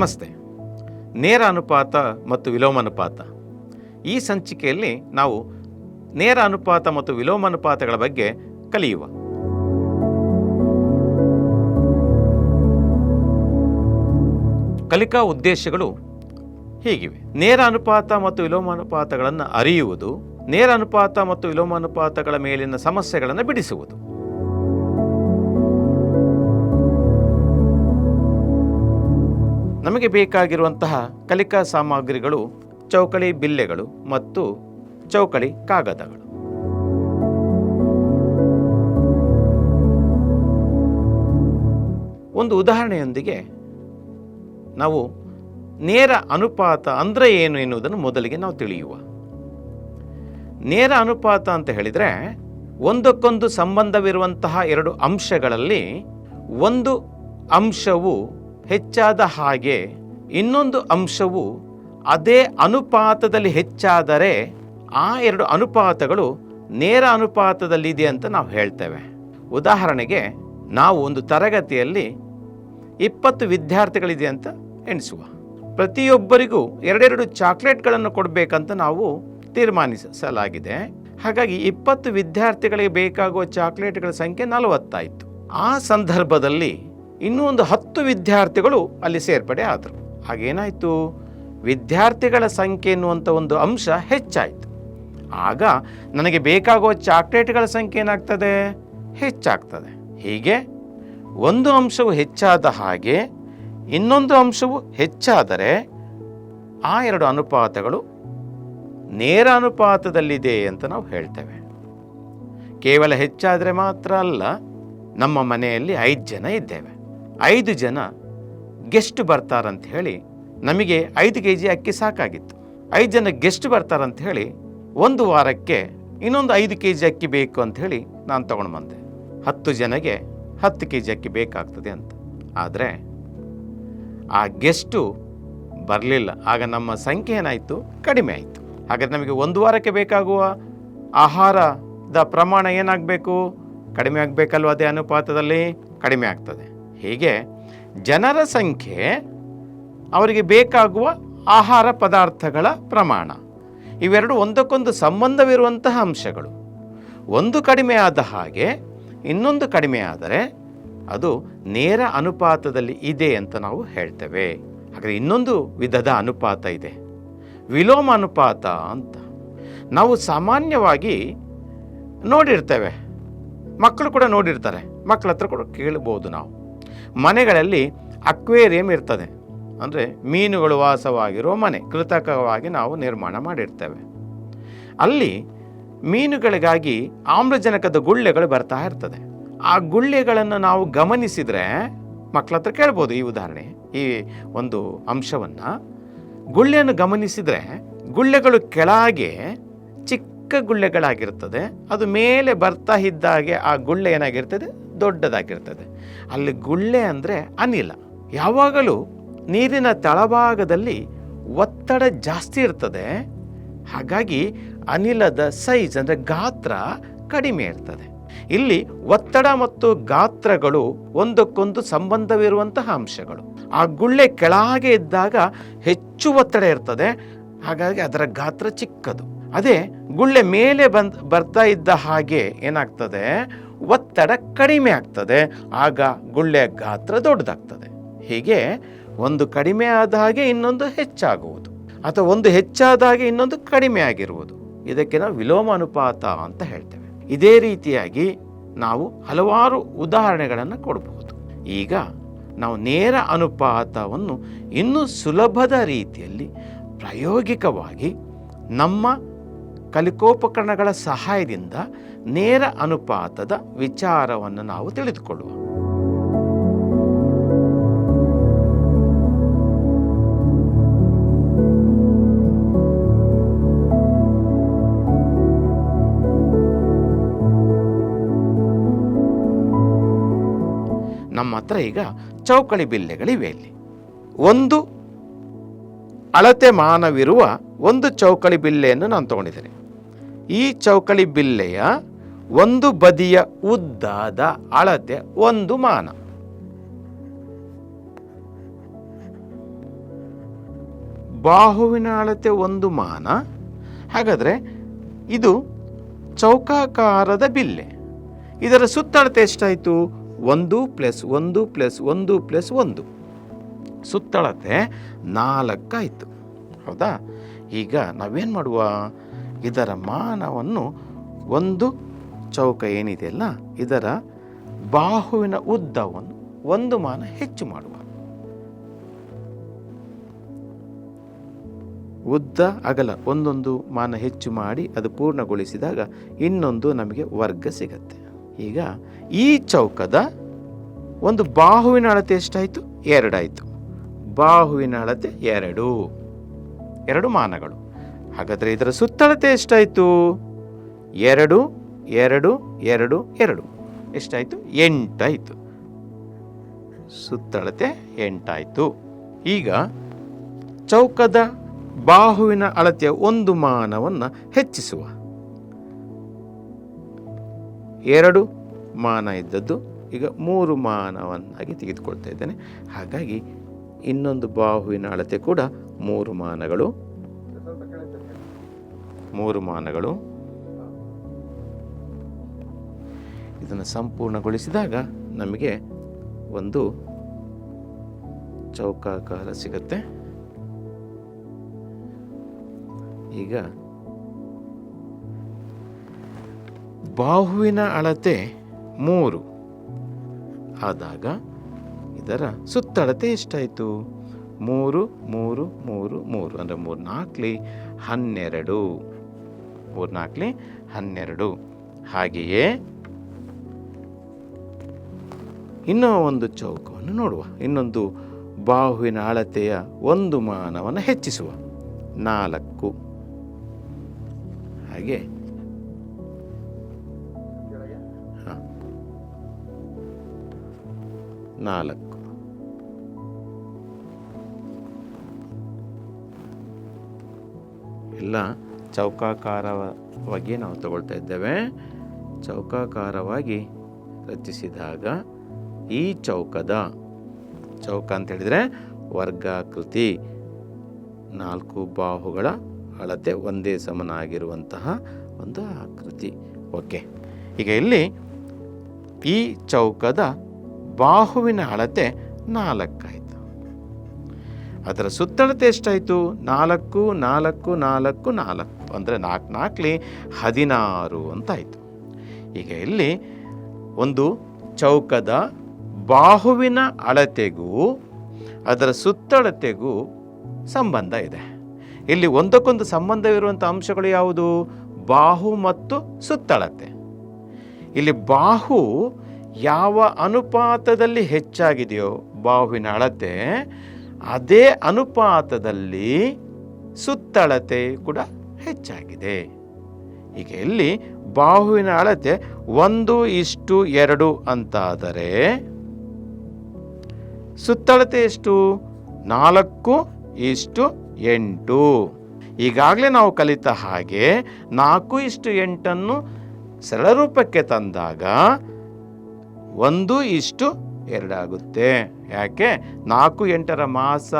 ನಮಸ್ತೆ. ನೇರ ಅನುಪಾತ ಮತ್ತು ವಿಲೋಮ ಅನುಪಾತ ಈ ಸಂಚಿಕೆಯಲ್ಲಿ ನಾವು ನೇರ ಅನುಪಾತ ಮತ್ತು ವಿಲೋಮ ಅನುಪಾತಗಳ ಬಗ್ಗೆ ಕಲಿಯುವ. ಕಲಿಕಾ ಉದ್ದೇಶಗಳು ಹೀಗಿವೆ. ನೇರ ಅನುಪಾತ ಮತ್ತು ವಿಲೋಮ ಅನುಪಾತಗಳನ್ನು ಅರಿಯುವುದು, ನೇರ ಅನುಪಾತ ಮತ್ತು ವಿಲೋಮ ಅನುಪಾತಗಳ ಮೇಲಿನ ಸಮಸ್ಯೆಗಳನ್ನು ಬಿಡಿಸುವುದು. ನಮಗೆ ಬೇಕಾಗಿರುವಂತಹ ಕಲಿಕಾ ಸಾಮಗ್ರಿಗಳು, ಚೌಕಳಿ ಬಿಲ್ಲೆಗಳು ಮತ್ತು ಚೌಕಳಿ ಕಾಗದಗಳು. ಒಂದು ಉದಾಹರಣೆಯೊಂದಿಗೆ, ನಾವು ನೇರ ಅನುಪಾತ ಅಂದರೆ ಏನು ಎನ್ನುವುದನ್ನು ಮೊದಲಿಗೆ ನಾವು ತಿಳಿಯುವ. ನೇರ ಅನುಪಾತ ಅಂತ ಹೇಳಿದರೆ, ಒಂದಕ್ಕೊಂದು ಸಂಬಂಧವಿರುವಂತಹ ಎರಡು ಅಂಶಗಳಲ್ಲಿ ಒಂದು ಅಂಶವು ಹೆಚ್ಚಾದ ಹಾಗೆ ಇನ್ನೊಂದು ಅಂಶವು ಅದೇ ಅನುಪಾತದಲ್ಲಿ ಹೆಚ್ಚಾದರೆ ಆ ಎರಡು ಅನುಪಾತಗಳು ನೇರ ಅನುಪಾತದಲ್ಲಿದೆ ಅಂತ ನಾವು ಹೇಳ್ತೇವೆ. ಉದಾಹರಣೆಗೆ ನಾವು ಒಂದು ತರಗತಿಯಲ್ಲಿ ಇಪ್ಪತ್ತು ವಿದ್ಯಾರ್ಥಿಗಳಿದೆ ಅಂತ ಎಣಿಸುವ. ಪ್ರತಿಯೊಬ್ಬರಿಗೂ ಎರಡೆರಡು ಚಾಕ್ಲೇಟ್ಗಳನ್ನು ಕೊಡಬೇಕಂತ ನಾವು ತೀರ್ಮಾನಿಸಲಾಗಿದೆ. ಹಾಗಾಗಿ ಇಪ್ಪತ್ತು ವಿದ್ಯಾರ್ಥಿಗಳಿಗೆ ಬೇಕಾಗುವ ಚಾಕ್ಲೇಟ್ಗಳ ಸಂಖ್ಯೆ ನಲವತ್ತಾಯಿತು. ಆ ಸಂದರ್ಭದಲ್ಲಿ ಇನ್ನೂ ಒಂದು ಹತ್ತು ವಿದ್ಯಾರ್ಥಿಗಳು ಅಲ್ಲಿ ಸೇರ್ಪಡೆ ಆದರು. ಹಾಗೇನಾಯಿತು? ವಿದ್ಯಾರ್ಥಿಗಳ ಸಂಖ್ಯೆ ಎನ್ನುವಂಥ ಒಂದು ಅಂಶ ಹೆಚ್ಚಾಯಿತು. ಆಗ ನನಗೆ ಬೇಕಾಗುವ ಚಾಕ್ಲೇಟ್ಗಳ ಸಂಖ್ಯೆ ಏನಾಗ್ತದೆ? ಹೆಚ್ಚಾಗ್ತದೆ. ಹೀಗೆ ಒಂದು ಅಂಶವು ಹೆಚ್ಚಾದ ಹಾಗೆ ಇನ್ನೊಂದು ಅಂಶವು ಹೆಚ್ಚಾದರೆ ಆ ಎರಡು ಅನುಪಾತಗಳು ನೇರ ಅನುಪಾತದಲ್ಲಿದೆ ಅಂತ ನಾವು ಹೇಳ್ತೇವೆ. ಕೇವಲ ಹೆಚ್ಚಾದರೆ ಮಾತ್ರ ಅಲ್ಲ, ನಮ್ಮ ಮನೆಯಲ್ಲಿ ಐದು ಜನ ಇದ್ದೇವೆ. ಐದು ಜನ ಗೆಸ್ಟ್ ಬರ್ತಾರಂತ ಹೇಳಿ ನಮಗೆ ಐದು ಕೆ ಜಿ ಅಕ್ಕಿ ಸಾಕಾಗಿತ್ತು. ಐದು ಜನ ಗೆಸ್ಟ್ ಬರ್ತಾರಂತ ಹೇಳಿ ಒಂದು ವಾರಕ್ಕೆ ಇನ್ನೊಂದು ಐದು ಕೆ ಜಿ ಅಕ್ಕಿ ಬೇಕು ಅಂತ ಹೇಳಿ ನಾನು ತಗೊಂಡು ಬಂದೆ. ಹತ್ತು ಜನಗೆ ಹತ್ತು ಕೆ ಜಿ ಅಕ್ಕಿ ಬೇಕಾಗ್ತದೆ ಅಂತ. ಆದರೆ ಆ ಗೆಸ್ಟು ಬರಲಿಲ್ಲ. ಆಗ ನಮ್ಮ ಸಂಖ್ಯೆ ಏನಾಯಿತು? ಕಡಿಮೆ ಆಯಿತು. ಹಾಗಾದ್ರೆ ನಮಗೆ ಒಂದು ವಾರಕ್ಕೆ ಬೇಕಾಗುವ ಆಹಾರದ ಪ್ರಮಾಣ ಏನಾಗಬೇಕು? ಕಡಿಮೆ ಆಗಬೇಕಲ್ವ ಅದೇ ಅನುಪಾತದಲ್ಲಿ? ಕಡಿಮೆ ಆಗ್ತದೆ. ಹೀಗೆ? ಜನರ ಸಂಖ್ಯೆ, ಅವರಿಗೆ ಬೇಕಾಗುವ ಆಹಾರ ಪದಾರ್ಥಗಳ ಪ್ರಮಾಣ. ಇವೆರಡು ಒಂದಕ್ಕೊಂದು ಸಂಬಂಧವಿರುವಂತಹ ಅಂಶಗಳು. ಒಂದು ಕಡಿಮೆ ಆದ ಹಾಗೆ, ಇನ್ನೊಂದು ಕಡಿಮೆ ಆದರೆ ಅದು ನೇರ ಅನುಪಾತದಲ್ಲಿ ಇದೆ ಅಂತ ನಾವು ಹೇಳ್ತೇವೆ. ಹಾಗಾದರೆ ಇನ್ನೊಂದು ವಿಧದ ಅನುಪಾತ ಇದೆ. ವಿಲೋಮ ಅನುಪಾತ ಅಂತ. ನಾವು ಸಾಮಾನ್ಯವಾಗಿ ನೋಡಿರ್ತೇವೆ. ಮಕ್ಕಳು ಕೂಡ ನೋಡಿರ್ತಾರೆ. ಮಕ್ಕಳ ಹತ್ರ ಕೂಡ ಕೇಳ್ಬೋದು ನಾವು. ಮನೆಗಳಲ್ಲಿ ಅಕ್ವೇರಿಯಂ ಇರ್ತದೆ. ಅಂದರೆ ಮೀನುಗಳು ವಾಸವಾಗಿರೋ ಮನೆ, ಕೃತಕವಾಗಿ ನಾವು ನಿರ್ಮಾಣ ಮಾಡಿರ್ತೇವೆ. ಅಲ್ಲಿ ಮೀನುಗಳಿಗಾಗಿ ಆಮ್ಲಜನಕದ ಗುಳ್ಳೆಗಳು ಬರ್ತಾ ಇರ್ತದೆ. ಆ ಗುಳ್ಳೆಗಳನ್ನು ನಾವು ಗಮನಿಸಿದರೆ ಮಕ್ಕಳ ಹತ್ರ ಕೇಳ್ಬೋದು ಈ ಉದಾಹರಣೆ, ಈ ಒಂದು ಅಂಶವನ್ನು. ಗುಳ್ಳೆಯನ್ನು ಗಮನಿಸಿದರೆ, ಗುಳ್ಳೆಗಳು ಕೆಳಗೆ ಚಿಕ್ಕ ಗುಳ್ಳೆಗಳಾಗಿರ್ತದೆ. ಅದು ಮೇಲೆ ಬರ್ತಾ ಇದ್ದಾಗೆ ಆ ಗುಳ್ಳೆ ಏನಾಗಿರ್ತದೆ? ದೊಡ್ಡದಾಗಿರ್ತದೆ. ಅಲ್ಲಿ ಗುಳ್ಳೆ ಅಂದರೆ ಅನಿಲ. ಯಾವಾಗಲೂ ನೀರಿನ ತಳಭಾಗದಲ್ಲಿ ಒತ್ತಡ ಜಾಸ್ತಿ ಇರ್ತದೆ. ಹಾಗಾಗಿ ಅನಿಲದ ಸೈಜ್ ಅಂದರೆ ಗಾತ್ರ ಕಡಿಮೆ ಇರ್ತದೆ. ಇಲ್ಲಿ ಒತ್ತಡ ಮತ್ತು ಗಾತ್ರಗಳು ಒಂದಕ್ಕೊಂದು ಸಂಬಂಧವಿರುವಂತಹ ಅಂಶಗಳು. ಆ ಗುಳ್ಳೆ ಕೆಳಗೆ ಇದ್ದಾಗ ಹೆಚ್ಚು ಒತ್ತಡ ಇರ್ತದೆ. ಹಾಗಾಗಿ ಅದರ ಗಾತ್ರ ಚಿಕ್ಕದು. ಅದೇ ಗುಳ್ಳೆ ಮೇಲೆ ಬಂದ್, ಬರ್ತಾ ಇದ್ದ ಹಾಗೆ ಏನಾಗ್ತದೆ? ಒತ್ತಡ ಕಡಿಮೆ ಆಗ್ತದೆ, ಆಗ ಗುಳ್ಳೆಯ ಗಾತ್ರ ದೊಡ್ಡದಾಗ್ತದೆ. ಹೀಗೆ ಒಂದು ಕಡಿಮೆ ಆದ ಹಾಗೆ ಇನ್ನೊಂದು ಹೆಚ್ಚಾಗುವುದು, ಅಥವಾ ಒಂದು ಹೆಚ್ಚಾದ ಹಾಗೆ ಇನ್ನೊಂದು ಕಡಿಮೆ ಆಗಿರುವುದು. ಇದಕ್ಕೆ ನಾವು ವಿಲೋಮ ಅನುಪಾತ ಅಂತ ಹೇಳ್ತೇವೆ. ಇದೇ ರೀತಿಯಾಗಿ ನಾವು ಹಲವಾರು ಉದಾಹರಣೆಗಳನ್ನು ಕೊಡಬಹುದು ಈಗ ನಾವು ನೇರ ಅನುಪಾತವನ್ನು ಇನ್ನೂ ಸುಲಭದ ರೀತಿಯಲ್ಲಿ ಪ್ರಾಯೋಗಿಕವಾಗಿ ನಮ್ಮ ಕಲಿಕೋಪಕರಣಗಳ ಸಹಾಯದಿಂದ ನೇರ ಅನುಪಾತದ ವಿಚಾರವನ್ನು ನಾವು ತಿಳಿದುಕೊಳ್ಳುವ. ನಮ್ಮ ಹತ್ರ ಈಗ ಚೌಕಳಿ ಬಿಲ್ಲೆಗಳಿವೆ ಇಲ್ಲಿ. ಒಂದು ಅಳತೆ ಮಾನವಿರುವ ಒಂದು ಚೌಕಳಿ ಬಿಲ್ಲೆಯನ್ನು ನಾನು ತಗೊಂಡಿದ್ದೇನೆ. ಈ ಚೌಕಳಿ ಬಿಲ್ಲೆಯ ಒಂದು ಬದಿಯ ಉದ್ದಾದ ಅಳತೆ, ಒಂದು ಮಾನ. ಬಾಹುವಿನ ಅಳತೆ, ಒಂದು ಮಾನ. ಹಾಗಾದರೆ ಇದು ಚೌಕಾಕಾರದ ಬಿಲ್ಲೆ. ಇದರ ಸುತ್ತಳತೆ ಎಷ್ಟಾಯಿತು? ಒಂದು ಪ್ಲಸ್ ಒಂದು ಪ್ಲಸ್ ಒಂದು ಪ್ಲಸ್ ಒಂದು. ಸುತ್ತಳತೆ ನಾಲ್ಕಾಯಿತು. ಹೌದಾ? ಈಗ ನಾವೇನು ಮಾಡುವ? ಇದರ ಮಾನವನ್ನು ಒಂದು ಚೌಕ ಏನಿದೆಯಲ್ಲ ಇದರ ಬಾಹುವಿನ ಉದ್ದವನ್ನು ಒಂದು ಮಾನ ಹೆಚ್ಚು ಮಾಡುವ. ಉದ್ದ ಅಗಲ ಒಂದೊಂದು ಮಾನ ಹೆಚ್ಚು ಮಾಡಿ ಅದು ಪೂರ್ಣಗೊಳಿಸಿದಾಗ ಇನ್ನೊಂದು ನಮಗೆ ವರ್ಗ ಸಿಗತ್ತೆ. ಈಗ ಈ ಚೌಕದ ಒಂದು ಬಾಹುವಿನ ಅಳತೆ ಎಷ್ಟಾಯಿತು? ಎರಡಾಯಿತು. ಬಾಹುವಿನ ಅಳತೆ ಎರಡು. ಎರಡು ಮಾನಗಳು. ಹಾಗಾದರೆ ಇದರ ಸುತ್ತಳತೆ ಎಷ್ಟಾಯಿತು? ಎರಡು ಎರಡು ಎರಡು ಎರಡು. ಎಷ್ಟಾಯಿತು? ಎಂಟಾಯಿತು. ಸುತ್ತಳತೆ ಎಂಟಾಯಿತು. ಈಗ ಚೌಕದ ಬಾಹುವಿನ ಅಳತೆಯ ಒಂದು ಮಾನವನ್ನು ಹೆಚ್ಚಿಸುವ. ಎರಡು ಮಾನ ಇದ್ದದ್ದು, ಈಗ ಮೂರು ಮಾನವನ್ನಾಗಿ ತೆಗೆದುಕೊಳ್ತಾ ಇದ್ದೇನೆ. ಹಾಗಾಗಿ ಇನ್ನೊಂದು ಬಾಹುವಿನ ಅಳತೆ ಕೂಡ ಮೂರು ಮಾನಗಳು. ಮೂರು ಮಾನಗಳು. ಇದನ್ನು ಸಂಪೂರ್ಣಗೊಳಿಸಿದಾಗ ನಮಗೆ ಒಂದು ಚೌಕಾಕಾರ ಸಿಗುತ್ತೆ. ಈಗ ಬಾಹುವಿನ ಅಳತೆ ಮೂರು. ಆದಾಗ ಇದರ ಸುತ್ತಳತೆ ಎಷ್ಟಾಯಿತು? ಮೂರು ಮೂರು ಮೂರು ಮೂರು. ಅಂದರೆ ಮೂರು ನಾಲ್ಕಲಿ ಹನ್ನೆರಡು. ಮೂರು ನಾಲ್ಕಲಿ ಹನ್ನೆರಡು. ಹಾಗೆಯೇ ಇನ್ನೂ ಒಂದು ಚೌಕವನ್ನು ನೋಡುವ. ಇನ್ನೊಂದು ಬಾಹುವಿನ ಅಳತೆಯ ಒಂದು ಮಾನವನ್ನು ಹೆಚ್ಚಿಸುವ. ನಾಲ್ಕು. ಹಾಗೆ. ನಾಲ್ಕು. ಎಲ್ಲ ಚೌಕಾಕಾರವಾಗಿ ನಾವು ತಗೊಳ್ತಾ ಇದ್ದೇವೆ. ಚೌಕಾಕಾರವಾಗಿ ರಚಿಸಿದಾಗ ಈ ಚೌಕದ ಚೌಕ ಅಂತ ಹೇಳಿದರೆ ವರ್ಗಾಕೃತಿ ನಾಲ್ಕು ಬಾಹುಗಳ ಅಳತೆ ಒಂದೇ ಸಮನಾಗಿರುವಂತಹ ಒಂದು ಆಕೃತಿ. ಓಕೆ. ಈಗ ಇಲ್ಲಿ ಈ ಚೌಕದ ಬಾಹುವಿನ ಅಳತೆ ನಾಲ್ಕಾಯಿತು. ಅದರ ಸುತ್ತಳತೆ ಎಷ್ಟಾಯಿತು? ನಾಲ್ಕು ನಾಲ್ಕು ನಾಲ್ಕು ನಾಲ್ಕು. ಅಂದರೆ ನಾಲ್ಕು ನಾಲ್ಕಲಿ ಹದಿನಾರು ಅಂತಾಯಿತು. ಈಗ ಇಲ್ಲಿ ಒಂದು ಚೌಕದ ಬಾಹುವಿನ ಅಳತೆಗೂ ಅದರ ಸುತ್ತಳತೆಗೂ ಸಂಬಂಧ ಇದೆ. ಇಲ್ಲಿ ಒಂದಕ್ಕೊಂದು ಸಂಬಂಧವಿರುವಂಥ ಅಂಶಗಳು ಯಾವುದು? ಬಾಹು ಮತ್ತು ಸುತ್ತಳತೆ. ಇಲ್ಲಿ ಬಾಹು ಯಾವ ಅನುಪಾತದಲ್ಲಿ ಹೆಚ್ಚಾಗಿದೆಯೋ, ಬಾಹುವಿನ ಅಳತೆ, ಅದೇ ಅನುಪಾತದಲ್ಲಿ ಸುತ್ತಳತೆ ಕೂಡ ಹೆಚ್ಚಾಗಿದೆ. ಈಗ ಇಲ್ಲಿ ಬಾಹುವಿನ ಅಳತೆ ಒಂದು ಇಷ್ಟು ಎರಡು ಅಂತಾದರೆ ಸುತ್ತಳತೆ ಎಷ್ಟು? ನಾಲ್ಕು ಇಷ್ಟು ಎಂಟು. ಈಗಾಗಲೇ ನಾವು ಕಲಿತ ಹಾಗೆ ನಾಲ್ಕು ಇಷ್ಟು ಎಂಟನ್ನು ಸರಳ ರೂಪಕ್ಕೆ ತಂದಾಗ ಒಂದು ಇಷ್ಟು ಎರಡಾಗುತ್ತೆ ಯಾಕೆ? ನಾಲ್ಕು ಎಂಟರ ಮಾಸ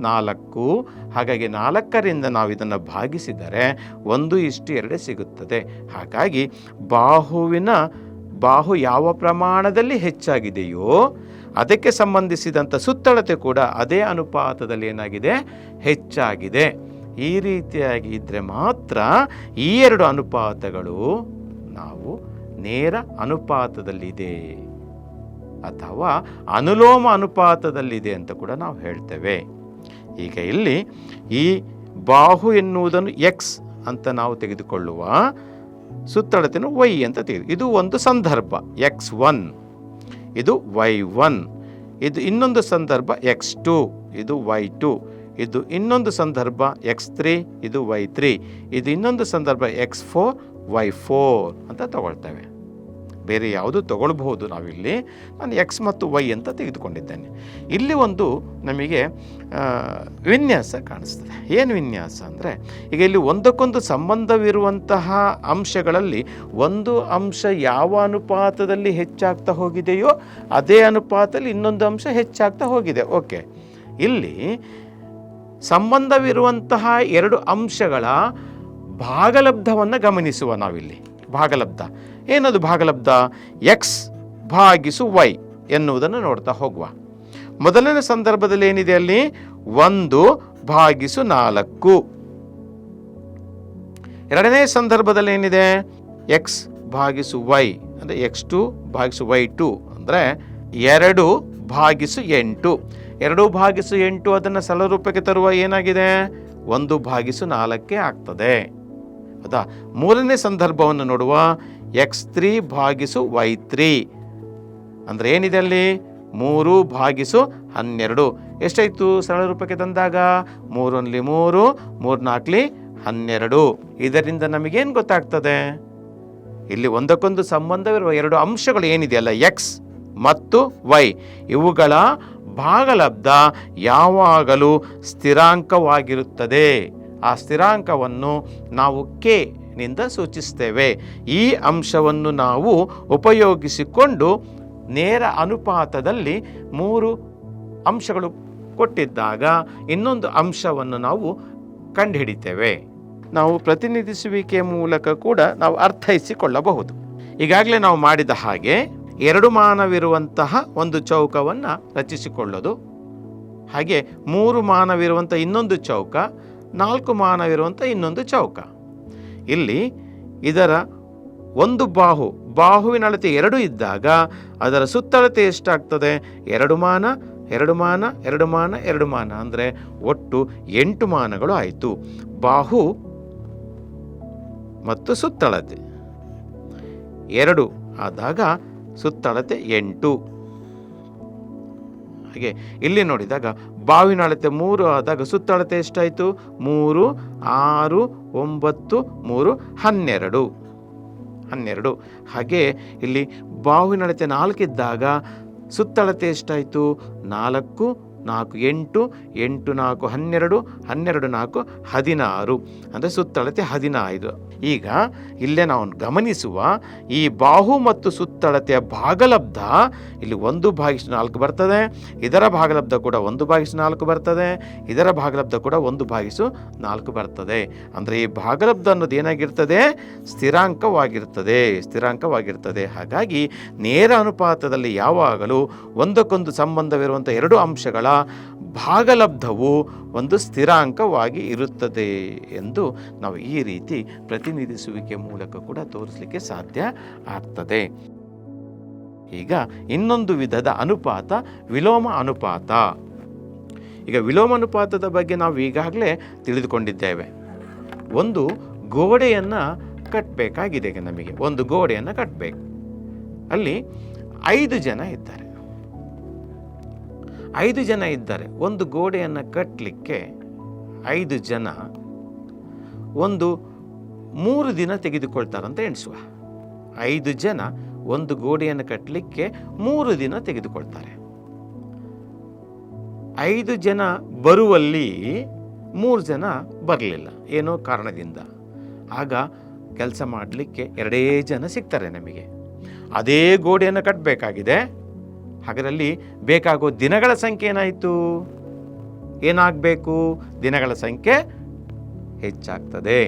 ನಾಲ್ಕು. ಹಾಗಾಗಿ ನಾಲ್ಕರಿಂದ ನಾವು ಇದನ್ನು ಭಾಗಿಸಿದರೆ ಒಂದು ಇಷ್ಟು ಎರಡೇ ಸಿಗುತ್ತದೆ. ಹಾಗಾಗಿ ಬಾಹುವಿನ, ಬಾಹು ಯಾವ ಪ್ರಮಾಣದಲ್ಲಿ ಹೆಚ್ಚಾಗಿದೆಯೋ ಅದಕ್ಕೆ ಸಂಬಂಧಿಸಿದಂಥ ಸುತ್ತಳತೆ ಕೂಡ ಅದೇ ಅನುಪಾತದಲ್ಲಿ ಏನಾಗಿದೆ? ಹೆಚ್ಚಾಗಿದೆ. ಈ ರೀತಿಯಾಗಿ ಇದ್ದರೆ ಮಾತ್ರ ಈ ಎರಡು ಅನುಪಾತಗಳು ನಾವು ನೇರ ಅನುಪಾತದಲ್ಲಿದೆ ಅಥವಾ ಅನುಲೋಮ ಅನುಪಾತದಲ್ಲಿದೆ ಅಂತ ಕೂಡ ನಾವು ಹೇಳ್ತೇವೆ. ಈಗ ಇಲ್ಲಿ ಈ ಬಾಹು ಎನ್ನುವುದನ್ನು ಎಕ್ಸ್ ಅಂತ ನಾವು ತೆಗೆದುಕೊಳ್ಳುವ ಸುತ್ತಳತೆಯನ್ನು ವೈ ಅಂತ ತೆಗೆದು ಇದು ಒಂದು ಸಂದರ್ಭ ಎಕ್ಸ್ ಒನ್ ಇದು ವೈ ಒನ್. ಇದು ಇನ್ನೊಂದು ಸಂದರ್ಭ ಎಕ್ಸ್ ಟು. ಇದು ವೈ ಟು. ಇದು ಇನ್ನೊಂದು ಸಂದರ್ಭ ಎಕ್ಸ್ ತ್ರೀ. ಇದು ವೈ ತ್ರೀ. ಇದು ಇನ್ನೊಂದು ಸಂದರ್ಭ ಎಕ್ಸ್ ಫೋರ್. ವೈ ಫೋರ್ ಅಂತ ತಗೊಳ್ತೇವೆ. ಬೇರೆ ಯಾವುದು ತಗೊಳ್ಬಹುದು ನಾವಿಲ್ಲಿ. ನಾನು ಎಕ್ಸ್ ಮತ್ತು ವೈ ಅಂತ ತೆಗೆದುಕೊಂಡಿದ್ದೇನೆ. ಇಲ್ಲಿ ಒಂದು ನಮಗೆ ವಿನ್ಯಾಸ ಕಾಣಿಸ್ತದೆ. ಏನು ವಿನ್ಯಾಸ ಅಂದರೆ, ಈಗ ಇಲ್ಲಿ ಒಂದಕ್ಕೊಂದು ಸಂಬಂಧವಿರುವಂತಹ ಅಂಶಗಳಲ್ಲಿ ಒಂದು ಅಂಶ ಯಾವ ಅನುಪಾತದಲ್ಲಿ ಹೆಚ್ಚಾಗ್ತಾ ಹೋಗಿದೆಯೋ ಅದೇ ಅನುಪಾತದಲ್ಲಿ ಇನ್ನೊಂದು ಅಂಶ ಹೆಚ್ಚಾಗ್ತಾ ಹೋಗಿದೆ. ಓಕೆ. ಇಲ್ಲಿ ಸಂಬಂಧವಿರುವಂತಹ ಎರಡು ಅಂಶಗಳ ಭಾಗಲಬ್ಧವನ್ನು ಗಮನಿಸುವ ನಾವಿಲ್ಲಿ. ಭಾಗಲಬ್ಧ. ಏನದು ಭಾಗಲಬ್ಧ? ಎಕ್ಸ್ ಭಾಗಿಸು ವೈ ಎನ್ನುವುದನ್ನು ನೋಡ್ತಾ ಹೋಗುವ. ಮೊದಲನೇ ಸಂದರ್ಭದಲ್ಲಿ ಏನಿದೆ ಅಲ್ಲಿ? ಒಂದು ಭಾಗಿಸು ನಾಲ್ಕು. ಎರಡನೇ ಸಂದರ್ಭದಲ್ಲಿ ಏನಿದೆ? ಎಕ್ಸ್ ಭಾಗಿಸು ವೈ ಅಂದರೆ ಎಕ್ಸ್ ಟು ಭಾಗಿಸು ವೈ ಟು ಅಂದರೆ ಎರಡು ಭಾಗಿಸು ಎಂಟು. ಎರಡು ಭಾಗಿಸು ಎಂಟು ಅದನ್ನು ಸರಳ ರೂಪಕ್ಕೆ ತರುವ ಏನಾಗಿದೆ? ಒಂದು ಭಾಗಿಸು ನಾಲ್ಕೇ ಆಗ್ತದೆ. ಹೌದಾ ಮೂರನೇ ಸಂದರ್ಭವನ್ನು ನೋಡುವ. ಎಕ್ಸ್ ತ್ರೀ ಭಾಗಿಸು ವೈ ತ್ರೀ. ಅಂದರೆ ಏನಿದೆ ಅಲ್ಲಿ? ಮೂರು ಭಾಗಿಸು ಹನ್ನೆರಡು. ಎಷ್ಟಾಯಿತು? ಸರಳ ರೂಪಕ್ಕೆ ತಂದಾಗ? ಮೂರೊಂದ್ಲಿ ಮೂರು ಮೂರು ನಾಲ್ಕಲಿ ಹನ್ನೆರಡು. ಇದರಿಂದ ನಮಗೇನು ಗೊತ್ತಾಗ್ತದೆ? ಇಲ್ಲಿ ಒಂದಕ್ಕೊಂದು ಸಂಬಂಧವಿರುವ ಎರಡು ಅಂಶಗಳು ಏನಿದೆಯಲ್ಲ ಎಕ್ಸ್ ಮತ್ತು ವೈ. ಇವುಗಳ ಭಾಗಲಬ್ಧ ಯಾವಾಗಲೂ ಸ್ಥಿರಾಂಕವಾಗಿರುತ್ತದೆ. ಆ ಸ್ಥಿರಾಂಕವನ್ನು ನಾವು ಕೆ ನಿಂದ ಸೂಚಿಸ್ತೇವೆ. ಈ ಅಂಶವನ್ನು ನಾವು ಉಪಯೋಗಿಸಿಕೊಂಡು ನೇರ ಅನುಪಾತದಲ್ಲಿ ಮೂರು ಅಂಶಗಳು ಕೊಟ್ಟಿದ್ದಾಗ ಇನ್ನೊಂದು ಅಂಶವನ್ನು ನಾವು ಕಂಡುಹಿಡಿತೇವೆ. ನಾವು ಪ್ರತಿನಿಧಿಸುವಿಕೆ ಮೂಲಕ ಕೂಡ ನಾವು ಅರ್ಥೈಸಿಕೊಳ್ಳಬಹುದು. ಈಗಾಗಲೇ ನಾವು ಮಾಡಿದ ಹಾಗೆ ಎರಡು ಮಾನವಿರುವಂತಹ ಒಂದು ಚೌಕವನ್ನು ರಚಿಸಿಕೊಳ್ಳೋದು. ಹಾಗೆ ಮೂರು ಮಾನವಿರುವಂಥ ಇನ್ನೊಂದು ಚೌಕ ನಾಲ್ಕು ಮಾನವಿರುವಂಥ ಇನ್ನೊಂದು ಚೌಕ. ಇಲ್ಲಿ ಇದರ ಒಂದು ಬಾಹು ಬಾಹುವಿನ ಅಳತೆ ಎರಡು ಇದ್ದಾಗ ಅದರ ಸುತ್ತಳತೆ ಎಷ್ಟಾಗ್ತದೆ? ಎರಡು ಮಾನ ಎರಡು ಮಾನ ಎರಡು ಮಾನ ಎರಡು ಮಾನ. ಅಂದರೆ ಒಟ್ಟು ಎಂಟು ಮಾನಗಳು ಆಯಿತು. ಬಾಹು ಮತ್ತು ಸುತ್ತಳತೆ. ಎರಡು ಆದಾಗ ಸುತ್ತಳತೆ ಎಂಟು. ಹಾಗೆ ಇಲ್ಲಿ ನೋಡಿದಾಗ ಬಾವಿನ ಅಳತೆ ಮೂರು ಆದಾಗ ಸುತ್ತಳತೆ ಎಷ್ಟಾಯಿತು? ಮೂರು, ಆರು, ಒಂಬತ್ತು, ಮೂರು, ಹನ್ನೆರಡು. ಹನ್ನೆರಡು. ಹಾಗೆ ಇಲ್ಲಿ ಬಾವಿನ ಅಳತೆ ನಾಲ್ಕಿದ್ದಾಗ ಸುತ್ತಳತೆ ಎಷ್ಟಾಯಿತು? ನಾಲ್ಕು ನಾಲ್ಕು ಎಂಟು ಎಂಟು ನಾಲ್ಕು ಹನ್ನೆರಡು ಹನ್ನೆರಡು ನಾಲ್ಕು ಹದಿನಾರು. ಅಂದರೆ ಸುತ್ತಳತೆ ಹದಿನೈದು. ಈಗ ಇಲ್ಲೇ ನಾವು ಗಮನಿಸುವ ಈ ಬಾಹು ಮತ್ತು ಸುತ್ತಳತೆಯ ಭಾಗಲಬ್ಧ ಇಲ್ಲಿ ಒಂದು ಭಾಗಿಸು ನಾಲ್ಕು ಬರ್ತದೆ. ಇದರ ಭಾಗಲಬ್ಧ ಕೂಡ ಒಂದು ಭಾಗಿಸು ನಾಲ್ಕು ಬರ್ತದೆ. ಇದರ ಭಾಗಲಬ್ಧ ಕೂಡ ಒಂದು ಭಾಗಿಸು ನಾಲ್ಕು ಬರ್ತದೆ. ಅಂದರೆ ಈ ಭಾಗಲಬ್ಧ ಅನ್ನೋದು ಏನಾಗಿರ್ತದೆ? ಸ್ಥಿರಾಂಕವಾಗಿರ್ತದೆ. ಸ್ಥಿರಾಂಕವಾಗಿರ್ತದೆ. ಹಾಗಾಗಿ ನೇರ ಅನುಪಾತದಲ್ಲಿ ಯಾವಾಗಲೂ ಒಂದಕ್ಕೊಂದು ಸಂಬಂಧವಿರುವಂಥ ಎರಡು ಅಂಶಗಳ ಭಾಗಲಬ್ಧವು ಒಂದು ಸ್ಥಿರಾಂಕವಾಗಿ ಇರುತ್ತದೆ ಎಂದು ನಾವು ಈ ರೀತಿ ಪ್ರತಿನಿಧಿಸುವಿಕೆ ಮೂಲಕ ಕೂಡ ತೋರಿಸಲಿಕ್ಕೆ ಸಾಧ್ಯ ಆಗ್ತದೆ. ಈಗ ಇನ್ನೊಂದು ವಿಧದ ಅನುಪಾತ, ವಿಲೋಮ ಅನುಪಾತ. ಈಗ ವಿಲೋಮ ಅನುಪಾತದ ಬಗ್ಗೆ ನಾವು ಈಗಾಗಲೇ ತಿಳಿದುಕೊಂಡಿದ್ದೇವೆ. ಒಂದು ಗೋಡೆಯನ್ನು ಕಟ್ಟಬೇಕಾಗಿದೆ ನಮಗೆ. ಒಂದು ಗೋಡೆಯನ್ನು ಕಟ್ಟಬೇಕು ಅಲ್ಲಿ ಐದು ಜನ ಇದ್ದಾರೆ. ಐದು ಜನ ಇದ್ದಾರೆ. ಒಂದು ಗೋಡೆಯನ್ನು ಕಟ್ಟಲಿಕ್ಕೆ ಐದು ಜನ ಒಂದು ಮೂರು ದಿನ ತೆಗೆದುಕೊಳ್ತಾರಂತ ಎಣಿಸುವ. ಐದು ಜನ ಒಂದು ಗೋಡೆಯನ್ನು ಕಟ್ಟಲಿಕ್ಕೆ ಮೂರು ದಿನ ತೆಗೆದುಕೊಳ್ತಾರೆ. ಐದು ಜನ ಬರುವಲ್ಲಿ ಮೂರು ಜನ ಬರಲಿಲ್ಲ. ಏನೋ ಕಾರಣದಿಂದ. ಆಗ ಕೆಲಸ ಮಾಡಲಿಕ್ಕೆ ಎರಡೇ ಜನ ಸಿಗ್ತಾರೆ ನಮಗೆ. ಅದೇ ಗೋಡೆಯನ್ನು ಕಟ್ಟಬೇಕಾಗಿದೆ ಹಾಗರಲ್ಲಿ ಬೇಕಾಗೋ ದಿನಗಳ ಸಂಖ್ಯೆ ಏನಾಯಿತು? ಏನಾಗಬೇಕು? ದಿನಗಳ ಸಂಖ್ಯೆ ಹೆಚ್ಚಾಗ್ತದೆ.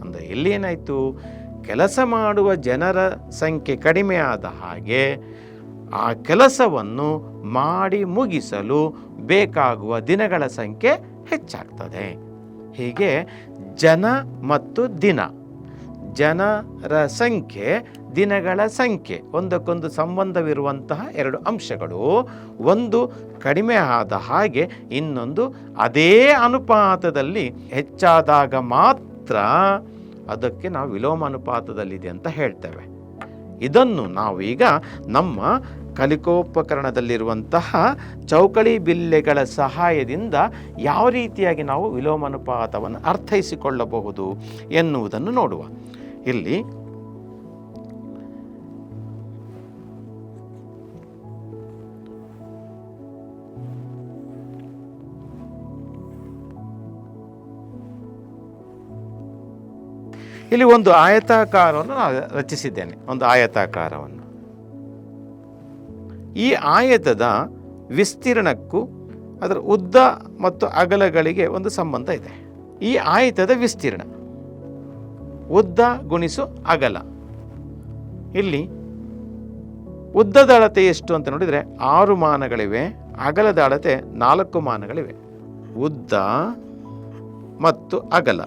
ಅಂದರೆ ಇಲ್ಲಿ ಏನಾಯಿತು? ಕೆಲಸ ಮಾಡುವ ಜನರ ಸಂಖ್ಯೆ ಕಡಿಮೆ ಆದ ಹಾಗೆ ಆ ಕೆಲಸವನ್ನು ಮಾಡಿ ಮುಗಿಸಲು ಬೇಕಾಗುವ ದಿನಗಳ ಸಂಖ್ಯೆ ಹೆಚ್ಚಾಗ್ತದೆ. ಹೀಗೆ ಜನ ಮತ್ತು ದಿನ, ಜನರ ಸಂಖ್ಯೆ ದಿನಗಳ ಸಂಖ್ಯೆ, ಒಂದಕ್ಕೊಂದು ಸಂಬಂಧವಿರುವಂತಹ ಎರಡು ಅಂಶಗಳು. ಒಂದು ಕಡಿಮೆ ಆದ ಹಾಗೆ ಇನ್ನೊಂದು ಅದೇ ಅನುಪಾತದಲ್ಲಿ ಹೆಚ್ಚಾದಾಗ ಮಾತ್ರ ಅದಕ್ಕೆ ನಾವು ವಿಲೋಮ ಅನುಪಾತದಲ್ಲಿದೆ ಅಂತ ಹೇಳ್ತೇವೆ. ಇದನ್ನು ನಾವೀಗ ನಮ್ಮ ಕಲಿಕೋಪಕರಣದಲ್ಲಿರುವಂತಹ ಚೌಕಳಿ ಬಿಲ್ಲೆಗಳ ಸಹಾಯದಿಂದ ಯಾವ ರೀತಿಯಾಗಿ ನಾವು ವಿಲೋಮ ಅನುಪಾತವನ್ನು ಅರ್ಥೈಸಿಕೊಳ್ಳಬಹುದು ಎನ್ನುವುದನ್ನು ನೋಡುವ. ಇಲ್ಲಿ ಇಲ್ಲಿ ಒಂದು ಆಯತಾಕಾರವನ್ನು ನಾನು ರಚಿಸಿದ್ದೇನೆ, ಒಂದು ಆಯತಾಕಾರವನ್ನು. ಈ ಆಯತದ ವಿಸ್ತೀರ್ಣಕ್ಕೂ ಅದರ ಉದ್ದ ಮತ್ತು ಅಗಲಗಳಿಗೆ ಒಂದು ಸಂಬಂಧ ಇದೆ. ಈ ಆಯತದ ವಿಸ್ತೀರ್ಣ, ಉದ್ದ ಗುಣಿಸು ಅಗಲ. ಇಲ್ಲಿ ಉದ್ದದ ಅಳತೆ ಎಷ್ಟು ಅಂತ ನೋಡಿದರೆ ಆರು ಮಾನಗಳಿವೆ ಅಗಲದ ಅಳತೆ ನಾಲ್ಕು ಮಾನಗಳಿವೆ. ಉದ್ದ ಮತ್ತು ಅಗಲ.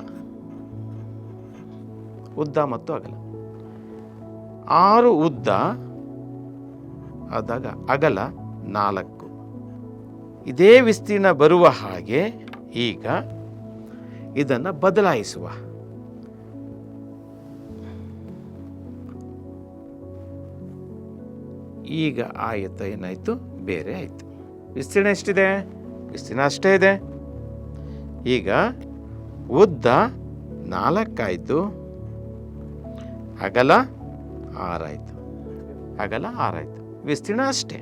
ಉದ್ದ ಮತ್ತು ಅಗಲ. ಆರು ಉದ್ದ ಆದಾಗ ಅಗಲ ನಾಲ್ಕು. ಇದೇ ವಿಸ್ತೀರ್ಣ ಬರುವ ಹಾಗೆ ಈಗ ಇದನ್ನು ಬದಲಾಯಿಸುವ. ಈಗ ಆಯತ ಏನಾಯಿತು? ಬೇರೆ ಆಯಿತು. ವಿಸ್ತೀರ್ಣ ಎಷ್ಟಿದೆ? ವಿಸ್ತೀರ್ಣ ಅಷ್ಟೇ ಇದೆ. ಈಗ ಉದ್ದ ನಾಲ್ಕಾಯಿತು. ಅಗಲ ಆರಾಯಿತು. ಅಗಲ ಆರಾಯಿತು. ವಿಸ್ತೀರ್ಣ ಅಷ್ಟೇ.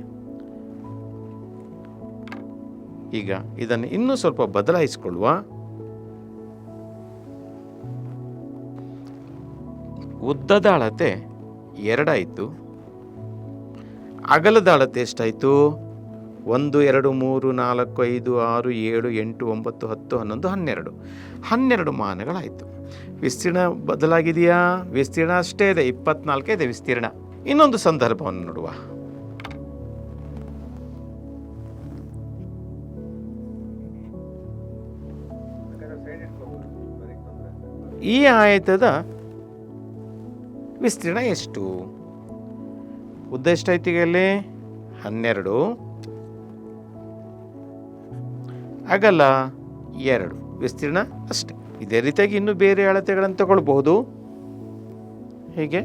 ಈಗ ಇದನ್ನು ಇನ್ನೂ ಸ್ವಲ್ಪ ಬದಲಾಯಿಸಿಕೊಳ್ಳುವ. ಉದ್ದದ ಅಳತೆ ಎರಡಾಯಿತು. ಅಗಲದ ಅಳತೆ ಎಷ್ಟಾಯಿತು? ಒಂದು, ಎರಡು, ಮೂರು, ನಾಲ್ಕು, ಐದು, ಆರು, ಏಳು, ಎಂಟು, ಒಂಬತ್ತು, ಹತ್ತು, ಹನ್ನೊಂದು, ಹನ್ನೆರಡು. ಹನ್ನೆರಡು ಮಾನಗಳಾಯಿತು. ವಿಸ್ತೀರ್ಣ ಬದಲಾಗಿದೆಯಾ? ವಿಸ್ತೀರ್ಣ ಅಷ್ಟೇ ಇದೆ, ಇಪ್ಪತ್ನಾಲ್ಕೇ ಇದೆ ವಿಸ್ತೀರ್ಣ. ಇನ್ನೊಂದು ಸಂದರ್ಭವನ್ನು ನೋಡುವ. ಈ ಆಯತದ ವಿಸ್ತೀರ್ಣ ಎಷ್ಟು? ಉದ್ದ ಎಷ್ಟಾಯ್ತಿಗೆ ಅಲ್ಲಿ ಹನ್ನೆರಡು. ಅಗಲ ಎರಡು. ವಿಸ್ತೀರ್ಣ ಅಷ್ಟೆ. ಇದೇ ರೀತಿಯಾಗಿ ಇನ್ನೂ ಬೇರೆ ಅಳತೆಗಳನ್ನು ತಗೊಳ್ಬಹುದು. ಹೀಗೆ.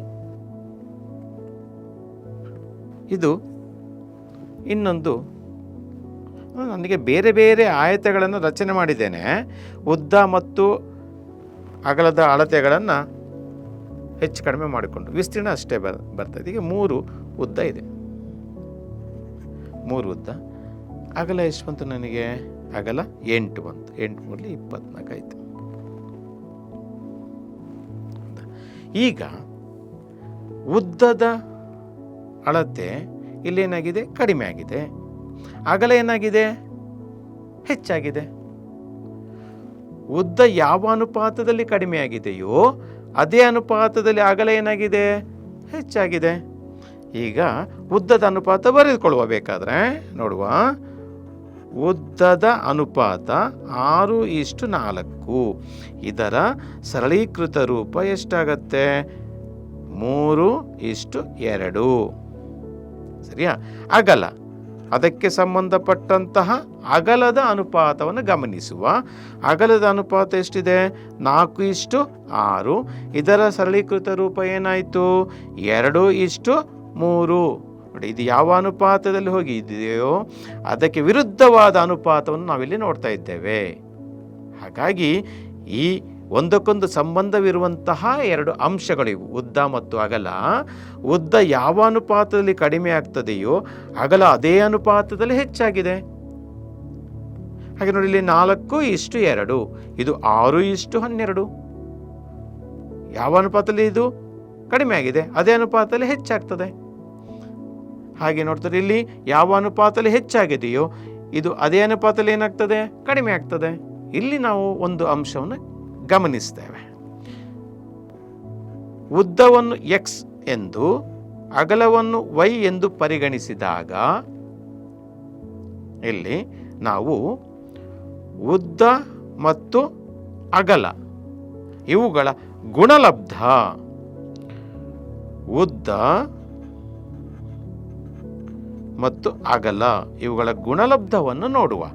ಇದು ಇನ್ನೊಂದು. ನನಗೆ ಬೇರೆ ಬೇರೆ ಆಯತಗಳನ್ನು ರಚನೆ ಮಾಡಿದ್ದೇನೆ. ಉದ್ದ ಮತ್ತು ಅಗಲದ ಅಳತೆಗಳನ್ನು ಹೆಚ್ಚು ಕಡಿಮೆ ಮಾಡಿಕೊಂಡು. ವಿಸ್ತೀರ್ಣ ಅಷ್ಟೇ ಬರ್ ಬರ್ತದೆ. ಈಗ ಮೂರು ಉದ್ದ ಇದೆ. ಮೂರು ಉದ್ದ. ಅಗಲ ಎಷ್ಟು ಬಂತು ನನಗೆ. ಅಗಲ ಎಂಟು ಬಂತು. ಎಂಟು ಮೂರಲಿ ಇಪ್ಪತ್ನಾಲ್ಕು ಆಯಿತು. ಈಗ ಉದ್ದದ ಅಳತೆ ಇಲ್ಲೇನಾಗಿದೆ? ಕಡಿಮೆ ಆಗಿದೆ. ಅಗಲ ಏನಾಗಿದೆ? ಹೆಚ್ಚಾಗಿದೆ. ಉದ್ದ ಯಾವ ಅನುಪಾತದಲ್ಲಿ ಕಡಿಮೆ ಆಗಿದೆಯೋ ಅದೇ ಅನುಪಾತದಲ್ಲಿ ಅಗಲ ಏನಾಗಿದೆ? ಹೆಚ್ಚಾಗಿದೆ. ಈಗ ಉದ್ದದ ಅನುಪಾತ ಬರೆದುಕೊಳ್ಳುವ ಬೇಕಾದ್ರೆ ನೋಡುವ. ಉದ್ದದ ಅನುಪಾತ ಆರು ಇಷ್ಟು ನಾಲ್ಕು. ಇದರ ಸರಳೀಕೃತ ರೂಪ ಎಷ್ಟಾಗತ್ತೆ? ಮೂರು ಇಷ್ಟು ಎರಡು. ಸರಿಯಾ? ಅಗಲ. ಅದಕ್ಕೆ ಸಂಬಂಧಪಟ್ಟಂತಹ ಅಗಲದ ಅನುಪಾತವನ್ನು ಗಮನಿಸುವ. ಅಗಲದ ಅನುಪಾತ ಎಷ್ಟಿದೆ? ನಾಲ್ಕು ಇಷ್ಟು ಆರು. ಇದರ ಸರಳೀಕೃತ ರೂಪ ಏನಾಯಿತು? ಎರಡು ಇಷ್ಟು ಮೂರು. ನೋಡಿ, ಇದು ಯಾವ ಅನುಪಾತದಲ್ಲಿ ಹೋಗಿ ಇದೆಯೋ ಅದಕ್ಕೆ ವಿರುದ್ಧವಾದ ಅನುಪಾತವನ್ನು ನಾವಿಲ್ಲಿ ನೋಡ್ತಾ ಇದ್ದೇವೆ. ಹಾಗಾಗಿ ಈ ಒಂದಕ್ಕೊಂದು ಸಂಬಂಧವಿರುವಂತಹ ಎರಡು ಅಂಶಗಳಿವು. ಉದ್ದ ಮತ್ತು ಅಗಲ. ಉದ್ದ ಯಾವ ಅನುಪಾತದಲ್ಲಿ ಕಡಿಮೆ ಆಗ್ತದೆಯೋ ಅಗಲ ಅದೇ ಅನುಪಾತದಲ್ಲಿ ಹೆಚ್ಚಾಗಿದೆ. ಹಾಗೆ ನೋಡಿ, ಇಲ್ಲಿ ನಾಲ್ಕು ಇಷ್ಟು ಎರಡು, ಇದು ಆರು ಇಷ್ಟು ಹನ್ನೆರಡು. ಯಾವ ಅನುಪಾತದಲ್ಲಿ ಇದು ಕಡಿಮೆ ಆಗಿದೆ, ಅದೇ ಅನುಪಾತದಲ್ಲಿ ಹೆಚ್ಚಾಗ್ತದೆ. ಹಾಗೆ ನೋಡ್ತಾರೆ, ಇಲ್ಲಿ ಯಾವ ಅನುಪಾತದಲ್ಲಿ ಹೆಚ್ಚಾಗಿದೆಯೋ ಇದು ಅದೇ ಅನುಪಾತದಲ್ಲಿ ಏನಾಗ್ತದೆ? ಕಡಿಮೆ ಆಗ್ತದೆ. ಇಲ್ಲಿ ನಾವು ಒಂದು ಅಂಶವನ್ನು ಗಮನಿಸ್ತೇವೆ. ಉದ್ದವನ್ನು ಎಕ್ಸ್ ಎಂದು, ಅಗಲವನ್ನು ವೈ ಎಂದು ಪರಿಗಣಿಸಿದಾಗ, ಇಲ್ಲಿ ನಾವು ಉದ್ದ ಮತ್ತು ಅಗಲ, ಇವುಗಳ ಗುಣಲಬ್ಧ. ಉದ್ದ ಮತ್ತು ಅಗಲ ಇವುಗಳ ಗುಣಲಬ್ಧವನ್ನು ನೋಡುವ.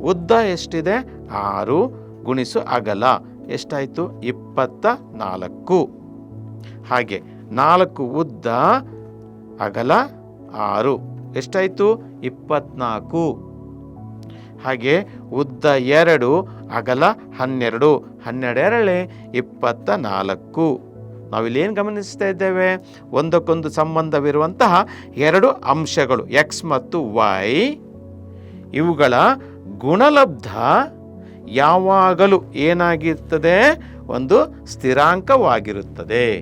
ಉದ್ದ ಎಷ್ಟಿದೆ? ಆರು ಗುಣಿಸು ಅಗಲ ಎಷ್ಟಾಯಿತು? ಇಪ್ಪತ್ತ ನಾಲ್ಕು. ಹಾಗೆ, ನಾಲ್ಕು ಉದ್ದ ಅಗಲ ಆರು. ಎಷ್ಟಾಯಿತು? ಇಪ್ಪತ್ನಾಲ್ಕು. ಹಾಗೆ, ಉದ್ದ ಎರಡು ಅಗಲ ಹನ್ನೆರಡು. ಹನ್ನೆರಡೆರಳೆ ಇಪ್ಪತ್ತ ನಾಲ್ಕು. ನಾವಿಲ್ಲೇನು ಗಮನಿಸ್ತಾ ಇದ್ದೇವೆ? ಒಂದಕ್ಕೊಂದು ಸಂಬಂಧವಿರುವಂತಹ ಎರಡು ಅಂಶಗಳು ಎಕ್ಸ್ ಮತ್ತು ವೈ ಇವುಗಳ ಗುಣಲಬ್ಧ ಯಾವಾಗಲೂ ಏನಾಗಿರ್ತದೆ? ಒಂದು ಸ್ಥಿರಾಂಕವಾಗಿರುತ್ತದೆ.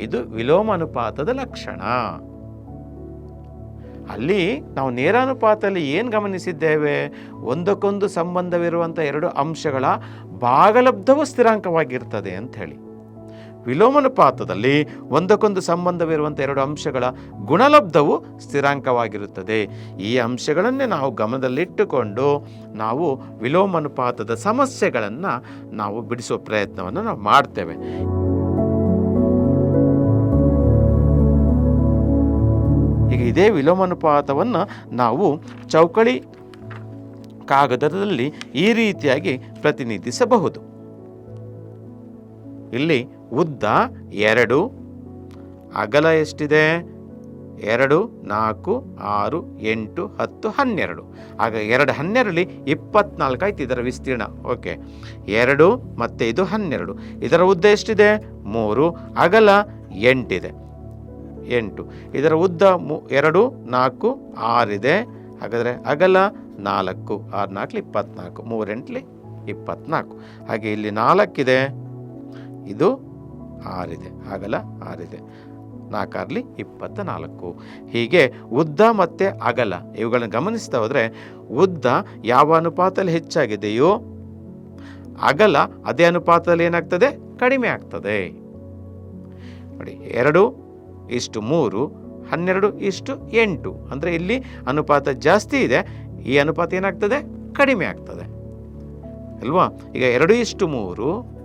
ಇದು ವಿಲೋಮ ಅನುಪಾತದ ಲಕ್ಷಣ. ಅಲ್ಲಿ ನಾವು ನೇರಾನುಪಾತದಲ್ಲಿ ಏನು ಗಮನಿಸಿದ್ದೇವೆ? ಒಂದಕ್ಕೊಂದು ಸಂಬಂಧವಿರುವಂಥ ಎರಡು ಅಂಶಗಳ ಭಾಗಲಬ್ಧವು ಸ್ಥಿರಾಂಕವಾಗಿರ್ತದೆ ಅಂಥೇಳಿ ವಿಲೋಮಾನುಪಾತದಲ್ಲಿ ಒಂದಕ್ಕೊಂದು ಸಂಬಂಧವಿರುವಂಥ ಎರಡು ಅಂಶಗಳ ಗುಣಲಬ್ಧವು ಸ್ಥಿರಾಂಕವಾಗಿರುತ್ತದೆ. ಈ ಅಂಶಗಳನ್ನೇ ನಾವು ಗಮನದಲ್ಲಿಟ್ಟುಕೊಂಡು ನಾವು ವಿಲೋಮಾನುಪಾತದ ಸಮಸ್ಯೆಗಳನ್ನು ನಾವು ಬಿಡಿಸುವ ಪ್ರಯತ್ನವನ್ನು ನಾವು ಮಾಡ್ತೇವೆ. ಈಗ ಇದೇ ವಿಲೋಮಾನುಪಾತವನ್ನು ನಾವು ಚೌಕಳಿ ಕಾಗದದಲ್ಲಿ ಈ ರೀತಿಯಾಗಿ ಪ್ರತಿನಿಧಿಸಬಹುದು. ಇಲ್ಲಿ ಉದ್ದ ಎರಡು. ಅಗಲ ಎಷ್ಟಿದೆ? ಎರಡು, ನಾಲ್ಕು, ಆರು, ಎಂಟು, ಹತ್ತು, ಹನ್ನೆರಡು. ಆಗ ಎರಡು ಹನ್ನೆರಡಲ್ಲಿ ಇಪ್ಪತ್ನಾಲ್ಕು ಆಯ್ತು ಇದರ ವಿಸ್ತೀರ್ಣ. ಓಕೆ. ಎರಡು ಮತ್ತು ಇದು ಹನ್ನೆರಡು. ಇದರ ಉದ್ದ ಎಷ್ಟಿದೆ? ಮೂರು. ಅಗಲ ಎಂಟಿದೆ. ಎಂಟು. ಇದರ ಉದ್ದ ಮು, ಎರಡು, ನಾಲ್ಕು, ಆರಿದೆ. ಹಾಗಾದರೆ ಅಗಲ ನಾಲ್ಕು, ಆರು, ನಾಲ್ಕು, ಇಪ್ಪತ್ನಾಲ್ಕು ಮೂರೆಂಟ್ಲಿ ಇಪ್ಪತ್ನಾಲ್ಕು. ಹಾಗೆ ಇಲ್ಲಿ ನಾಲ್ಕಿದೆ. ಇದು ಆರಿದೆ ಆಗಲ ಆರಿದೆ ನಾಲ್ಕಾರ್ಲಿ ಇಪ್ಪತ್ತ ನಾಲ್ಕು ಹೀಗೆ ಉದ್ದ ಮತ್ತು ಅಗಲ ಇವುಗಳನ್ನು ಗಮನಿಸ್ತಾ ಹೋದರೆ ಉದ್ದ ಯಾವ ಅನುಪಾತದಲ್ಲಿ ಹೆಚ್ಚಾಗಿದೆಯೋ ಅಗಲ ಅದೇ ಅನುಪಾತದಲ್ಲಿ ಏನಾಗ್ತದೆ? ಕಡಿಮೆ ಆಗ್ತದೆ. ನೋಡಿ, ಎರಡು ಇಷ್ಟು ಮೂರು, ಹನ್ನೆರಡು ಇಷ್ಟು ಎಂಟು. ಅಂದರೆ ಇಲ್ಲಿ ಅನುಪಾತ ಜಾಸ್ತಿ ಇದೆ, ಈ ಅನುಪಾತ ಏನಾಗ್ತದೆ? ಕಡಿಮೆ ಆಗ್ತದೆ. ಅಲ್ವಾ? ಈಗ ಎರಡು ಇಷ್ಟು ಮೂರು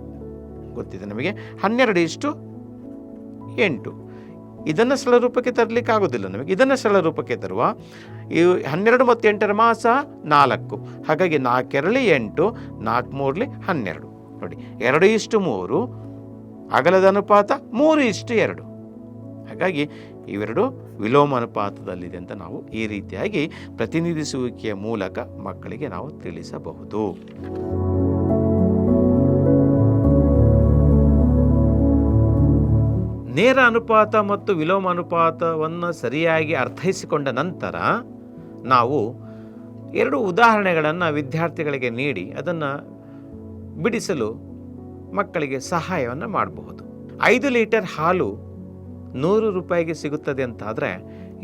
ಗೊತ್ತಿದೆ ನಮಗೆ. ಹನ್ನೆರಡು ಇಷ್ಟು ಎಂಟು. ಇದನ್ನು ಸರಳ ರೂಪಕ್ಕೆ ತರಲಿಕ್ಕೆ ಆಗೋದಿಲ್ಲ ನಮಗೆ. ಇದನ್ನು ಸರಳ ರೂಪಕ್ಕೆ ತರುವ ಇವು ಹನ್ನೆರಡು ಮತ್ತು ಎಂಟರ ಮಾಸ ನಾಲ್ಕು. ಹಾಗಾಗಿ ನಾಲ್ಕೆರಳಿ ಎಂಟು ನಾಲ್ಕು ಮೂರಲಿ ಹನ್ನೆರಡು. ನೋಡಿ ಎರಡು ಇಷ್ಟು ಮೂರು, ಅಗಲದ ಅನುಪಾತ ಮೂರು ಇಷ್ಟು ಎರಡು. ಹಾಗಾಗಿ ಇವೆರಡು ವಿಲೋಮ ಅನುಪಾತದಲ್ಲಿದೆ ಅಂತ ನಾವು ಈ ರೀತಿಯಾಗಿ ಪ್ರತಿನಿಧಿಸುವಿಕೆಯ ಮೂಲಕ ಮಕ್ಕಳಿಗೆ ನಾವು ತಿಳಿಸಬಹುದು. ನೇರ ಅನುಪಾತ ಮತ್ತು ವಿಲೋಮ ಅನುಪಾತವನ್ನು ಸರಿಯಾಗಿ ಅರ್ಥೈಸಿಕೊಂಡ ನಂತರ ನಾವು ಎರಡು ಉದಾಹರಣೆಗಳನ್ನು ವಿದ್ಯಾರ್ಥಿಗಳಿಗೆ ನೀಡಿ ಅದನ್ನು ಬಿಡಿಸಲು ಮಕ್ಕಳಿಗೆ ಸಹಾಯವನ್ನು ಮಾಡಬಹುದು. ಐದು ಲೀಟರ್ ಹಾಲು ನೂರು ರೂಪಾಯಿಗೆ ಸಿಗುತ್ತದೆ ಅಂತಾದರೆ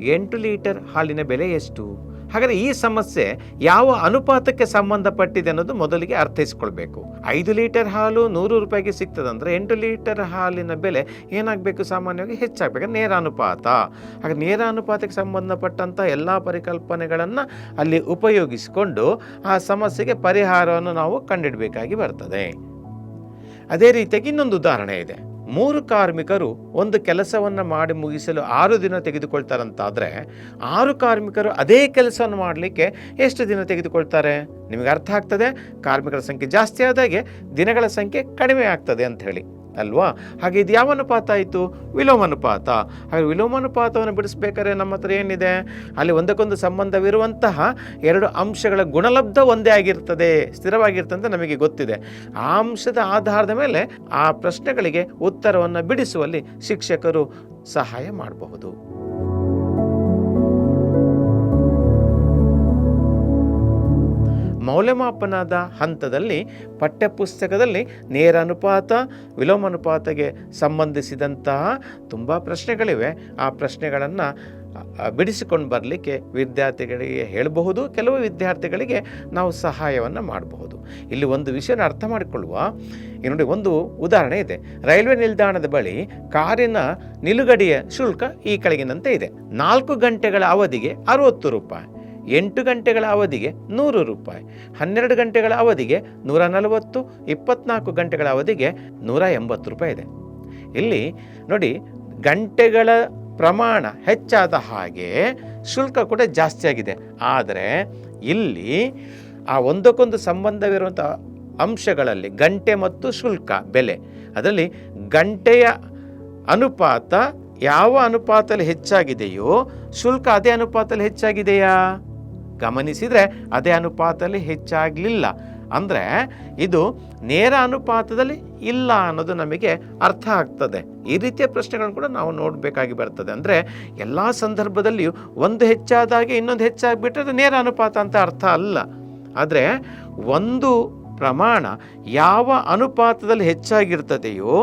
ಎಂಟು ಲೀಟರ್ ಹಾಲಿನ ಬೆಲೆ ಎಷ್ಟು? ಹಾಗಾದರೆ ಈ ಸಮಸ್ಯೆ ಯಾವ ಅನುಪಾತಕ್ಕೆ ಸಂಬಂಧಪಟ್ಟಿದೆ ಅನ್ನೋದು ಮೊದಲಿಗೆ ಅರ್ಥೈಸ್ಕೊಳ್ಬೇಕು. ಐದು ಲೀಟರ್ ಹಾಲು ನೂರು ರೂಪಾಯಿಗೆ ಸಿಗ್ತದಂದ್ರೆ ಎಂಟು ಲೀಟರ್ ಹಾಲಿನ ಬೆಲೆ ಏನಾಗಬೇಕು ಸಾಮಾನ್ಯವಾಗಿ? ಹೆಚ್ಚಾಗಬೇಕು. ನೇರ ಅನುಪಾತ. ಹಾಗೆ ನೇರ ಅನುಪಾತಕ್ಕೆ ಸಂಬಂಧಪಟ್ಟಂಥ ಎಲ್ಲ ಪರಿಕಲ್ಪನೆಗಳನ್ನು ಅಲ್ಲಿ ಉಪಯೋಗಿಸಿಕೊಂಡು ಆ ಸಮಸ್ಯೆಗೆ ಪರಿಹಾರವನ್ನು ನಾವು ಕಂಡಿಡಬೇಕಾಗಿ ಬರ್ತದೆ. ಅದೇ ರೀತಿಯಾಗಿ ಇನ್ನೊಂದು ಉದಾಹರಣೆ ಇದೆ. ಮೂರು ಕಾರ್ಮಿಕರು ಒಂದು ಕೆಲಸವನ್ನು ಮಾಡಿ ಮುಗಿಸಲು ಆರು ದಿನ ತೆಗೆದುಕೊಳ್ತಾರಂತಾದರೆ ಆರು ಕಾರ್ಮಿಕರು ಅದೇ ಕೆಲಸವನ್ನು ಮಾಡಲಿಕ್ಕೆ ಎಷ್ಟು ದಿನ ತೆಗೆದುಕೊಳ್ತಾರೆ? ನಿಮಗೆ ಅರ್ಥ ಆಗ್ತದೆ? ಕಾರ್ಮಿಕರ ಸಂಖ್ಯೆ ಜಾಸ್ತಿ ಆದಾಗೆ ದಿನಗಳ ಸಂಖ್ಯೆ ಕಡಿಮೆ ಆಗ್ತದೆ ಅಂತ ಹೇಳಿ. ಅಲ್ವಾ? ಹಾಗೆ ಇದು ಯಾವ ಅನುಪಾತ ಆಯಿತು? ವಿಲೋಮಾನುಪಾತ ಹಾಗೆ ವಿಲೋಮಾನುಪಾತವನ್ನು ಬಿಡಿಸ್ಬೇಕಾದ್ರೆ ನಮ್ಮ ಹತ್ರ ಏನಿದೆ? ಅಲ್ಲಿ ಒಂದಕ್ಕೊಂದು ಸಂಬಂಧವಿರುವಂತಹ ಎರಡು ಅಂಶಗಳ ಗುಣಲಬ್ಧ ಒಂದೇ ಆಗಿರ್ತದೆ, ಸ್ಥಿರವಾಗಿರ್ತದೆ ನಮಗೆ ಗೊತ್ತಿದೆ. ಆ ಅಂಶದ ಆಧಾರದ ಮೇಲೆ ಆ ಪ್ರಶ್ನೆಗಳಿಗೆ ಉತ್ತರವನ್ನು ಬಿಡಿಸುವಲ್ಲಿ ಶಿಕ್ಷಕರು ಸಹಾಯ ಮಾಡಬಹುದು. ಮೌಲ್ಯಮಾಪನದ ಹಂತದಲ್ಲಿ ಪಠ್ಯಪುಸ್ತಕದಲ್ಲಿ ನೇರ ಅನುಪಾತ ವಿಲೋಮ ಅನುಪಾತಗೆ ಸಂಬಂಧಿಸಿದಂತಹ ತುಂಬ ಪ್ರಶ್ನೆಗಳಿವೆ. ಆ ಪ್ರಶ್ನೆಗಳನ್ನು ಬಿಡಿಸಿಕೊಂಡು ಬರಲಿಕ್ಕೆ ವಿದ್ಯಾರ್ಥಿಗಳಿಗೆ ಹೇಳಬಹುದು. ಕೆಲವು ವಿದ್ಯಾರ್ಥಿಗಳಿಗೆ ನಾವು ಸಹಾಯವನ್ನು ಮಾಡಬಹುದು. ಇಲ್ಲಿ ಒಂದು ವಿಷಯನ ಅರ್ಥ ಮಾಡಿಕೊಳ್ಳುವ ನೋಡಿ ಒಂದು ಉದಾಹರಣೆ ಇದೆ. ರೈಲ್ವೆ ನಿಲ್ದಾಣದ ಬಳಿ ಕಾರಿನ ನಿಲುಗಡೆಯ ಶುಲ್ಕ ಈ ಕೆಳಗಿನಂತೆ ಇದೆ. ನಾಲ್ಕು ಗಂಟೆಗಳ ಅವಧಿಗೆ ಅರುವತ್ತು ರೂಪಾಯಿ. ಎಂಟು ಗಂಟೆಗಳ ಅವಧಿಗೆ ನೂರು ರೂಪಾಯಿ, ಹನ್ನೆರಡು ಗಂಟೆಗಳ ಅವಧಿಗೆ ನೂರ ನಲವತ್ತು, ಇಪ್ಪತ್ನಾಲ್ಕು ಗಂಟೆಗಳ ಅವಧಿಗೆ ನೂರ ಎಂಬತ್ತು ರೂಪಾಯಿ ಇದೆ. ಇಲ್ಲಿ ನೋಡಿ, ಗಂಟೆಗಳ ಪ್ರಮಾಣ ಹೆಚ್ಚಾದ ಹಾಗೆ ಶುಲ್ಕ ಕೂಡ ಜಾಸ್ತಿಯಾಗಿದೆ ಆದರೆ ಇಲ್ಲಿ ಆ ಒಂದಕ್ಕೊಂದು ಸಂಬಂಧವಿರುವಂಥ ಅಂಶಗಳಲ್ಲಿ ಗಂಟೆ ಮತ್ತು ಶುಲ್ಕ ಬೆಲೆ. ಅದರಲ್ಲಿ ಗಂಟೆಯ ಅನುಪಾತ ಯಾವ ಅನುಪಾತದಲ್ಲಿ ಹೆಚ್ಚಾಗಿದೆಯೋ, ಶುಲ್ಕ ಅದೇ ಅನುಪಾತದಲ್ಲಿ ಹೆಚ್ಚಾಗಿದೆಯಾ? ಗಮನಿಸಿದರೆ ಅದೇ ಅನುಪಾತದಲ್ಲಿ ಹೆಚ್ಚಾಗಲಿಲ್ಲ. ಅಂದರೆ ಇದು ನೇರ ಅನುಪಾತದಲ್ಲಿ ಇಲ್ಲ ಅನ್ನೋದು ನಮಗೆ ಅರ್ಥ ಆಗ್ತದೆ. ಈ ರೀತಿಯ ಪ್ರಶ್ನೆಗಳನ್ನು ಕೂಡ ನಾವು ನೋಡಬೇಕಾಗಿ ಬರ್ತದೆ. ಅಂದರೆ ಎಲ್ಲ ಸಂದರ್ಭದಲ್ಲಿಯೂ ಒಂದು ಹೆಚ್ಚಾದಾಗೆ ಇನ್ನೊಂದು ಹೆಚ್ಚಾಗಿಬಿಟ್ರೆ ಅದು ನೇರ ಅನುಪಾತ ಅಂತ ಅರ್ಥ ಅಲ್ಲ. ಆದರೆ ಒಂದು ಪ್ರಮಾಣ ಯಾವ ಅನುಪಾತದಲ್ಲಿ ಹೆಚ್ಚಾಗಿರ್ತದೆಯೋ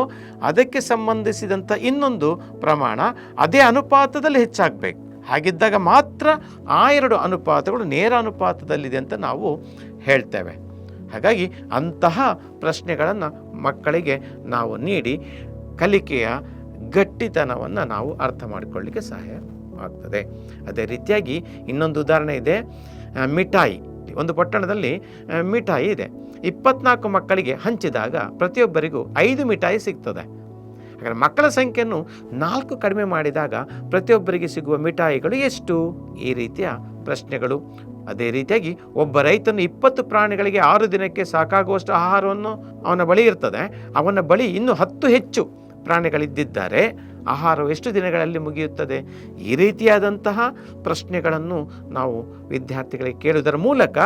ಅದಕ್ಕೆ ಸಂಬಂಧಿಸಿದಂಥ ಇನ್ನೊಂದು ಪ್ರಮಾಣ ಅದೇ ಅನುಪಾತದಲ್ಲಿ ಹೆಚ್ಚಾಗಬೇಕು. ಹಾಗಿದ್ದಾಗ ಮಾತ್ರ ಆ ಎರಡು ಅನುಪಾತಗಳು ನೇರ ಅನುಪಾತದಲ್ಲಿದೆ ಅಂತ ನಾವು ಹೇಳ್ತೇವೆ. ಹಾಗಾಗಿ ಅಂತಹ ಪ್ರಶ್ನೆಗಳನ್ನು ಮಕ್ಕಳಿಗೆ ನಾವು ನೀಡಿ ಕಲಿಕೆಯ ಗಟ್ಟಿತನವನ್ನು ನಾವು ಅರ್ಥ ಮಾಡಿಕೊಳ್ಳಿಕ್ಕೆ ಸಹಾಯ ಆಗ್ತದೆ. ಅದೇ ರೀತಿಯಾಗಿ ಇನ್ನೊಂದು ಉದಾಹರಣೆ ಇದೆ ಮಿಠಾಯಿ. ಒಂದು ಪಟ್ಟಣದಲ್ಲಿ ಮಿಠಾಯಿ ಇದೆ. ಇಪ್ಪತ್ನಾಲ್ಕು ಮಕ್ಕಳಿಗೆ ಹಂಚಿದಾಗ ಪ್ರತಿಯೊಬ್ಬರಿಗೂ ಐದು ಮಿಠಾಯಿ ಸಿಗ್ತದೆ. ಹಾಗಾದ್ರೆ ಮಕ್ಕಳ ಸಂಖ್ಯೆಯನ್ನು ನಾಲ್ಕು ಕಡಿಮೆ ಮಾಡಿದಾಗ ಪ್ರತಿಯೊಬ್ಬರಿಗೆ ಸಿಗುವ ಮಿಠಾಯಿಗಳು ಎಷ್ಟು? ಈ ರೀತಿಯ ಪ್ರಶ್ನೆಗಳು. ಅದೇ ರೀತಿಯಾಗಿ ಒಬ್ಬ ರೈತನು ಇಪ್ಪತ್ತು ಪ್ರಾಣಿಗಳಿಗೆ ಆರು ದಿನಕ್ಕೆ ಸಾಕಾಗುವಷ್ಟು ಆಹಾರವನ್ನು ಅವನ ಬಳಿ ಇರ್ತದೆ. ಅವನ ಬಳಿ ಇನ್ನೂ ಹತ್ತು ಹೆಚ್ಚು ಪ್ರಾಣಿಗಳಿದ್ದಿದ್ದಾರೆ. ಆಹಾರವು ಎಷ್ಟು ದಿನಗಳಲ್ಲಿ ಮುಗಿಯುತ್ತದೆ? ಈ ರೀತಿಯಾದಂತಹ ಪ್ರಶ್ನೆಗಳನ್ನು ನಾವು ವಿದ್ಯಾರ್ಥಿಗಳಿಗೆ ಕೇಳುವುದರ ಮೂಲಕ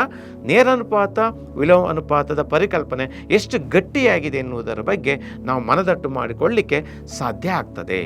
ನೇರ ಅನುಪಾತ ವಿಲೋಮ ಅನುಪಾತದ ಪರಿಕಲ್ಪನೆ ಎಷ್ಟು ಗಟ್ಟಿಯಾಗಿದೆ ಎನ್ನುವುದರ ಬಗ್ಗೆ ನಾವು ಮನದಟ್ಟು ಮಾಡಿಕೊಳ್ಳಿಕ್ಕೆ ಸಾಧ್ಯ ಆಗ್ತದೆ.